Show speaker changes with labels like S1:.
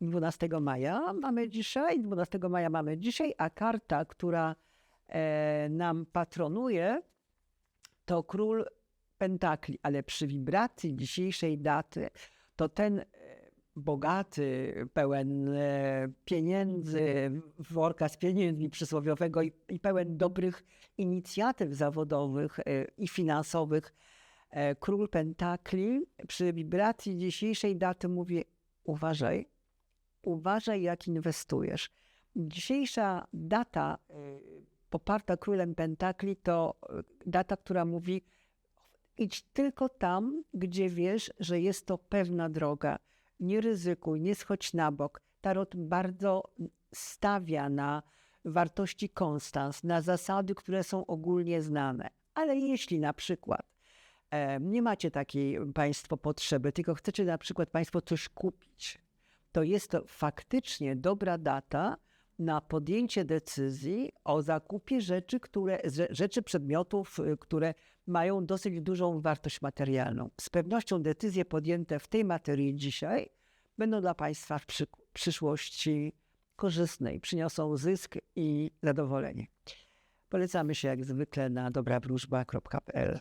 S1: 12 maja mamy dzisiaj, 12 maja mamy dzisiaj, a karta, która e, nam patronuje, to król pentakli, ale przy wibracji dzisiejszej daty, to ten e, bogaty, pełen e, pieniędzy, worka z pieniędzmi przysłowiowego i, i pełen dobrych inicjatyw zawodowych i finansowych, król pentakli przy wibracji dzisiejszej daty mówi uważaj, uważaj jak inwestujesz. Dzisiejsza data y, poparta królem pentakli to y, data, która mówi idź tylko tam, gdzie wiesz, że jest to pewna droga. Nie ryzykuj, nie schodź na bok. Tarot bardzo stawia na wartości konstans, na zasady, które są ogólnie znane. Ale jeśli na przykład e, nie macie takiej Państwo potrzeby, tylko chcecie na przykład Państwo coś kupić, to jest to faktycznie dobra data na podjęcie decyzji o zakupie rzeczy, które, rze- rzeczy przedmiotów, y, które mają dosyć dużą wartość materialną. Z pewnością decyzje podjęte w tej materii dzisiaj będą dla Państwa w przy, przyszłości korzystne i przyniosą zysk i zadowolenie. Polecamy się jak zwykle na dobrawróżba.pl.